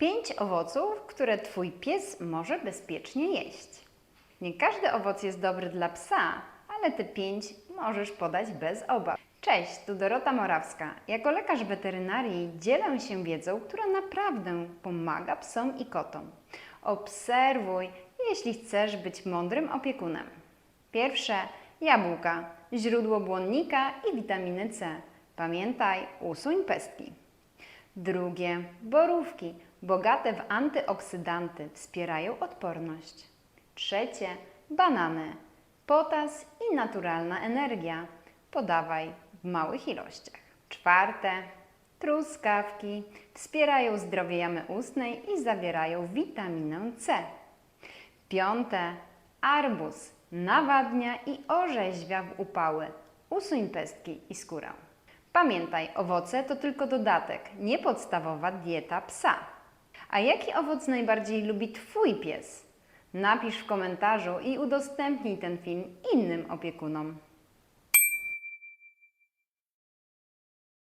Pięć owoców, które Twój pies może bezpiecznie jeść. Nie każdy owoc jest dobry dla psa, ale te pięć możesz podać bez obaw. Cześć, tu Dorota Morawska. Jako lekarz weterynarii dzielę się wiedzą, która naprawdę pomaga psom i kotom. Obserwuj, jeśli chcesz być mądrym opiekunem. Pierwsze jabłka, źródło błonnika i witaminy C. Pamiętaj, usuń pestki. Drugie borówki, bogate w antyoksydanty, wspierają odporność. Trzecie banany, potas i naturalna energia. Podawaj w małych ilościach. Czwarte truskawki, wspierają zdrowie jamy ustnej i zawierają witaminę C. Piąte arbuz, nawadnia i orzeźwia w upały. Usuń pestki i skórę. Pamiętaj, owoce to tylko dodatek, nie podstawowa dieta psa. A jaki owoc najbardziej lubi Twój pies? Napisz w komentarzu i udostępnij ten film innym opiekunom.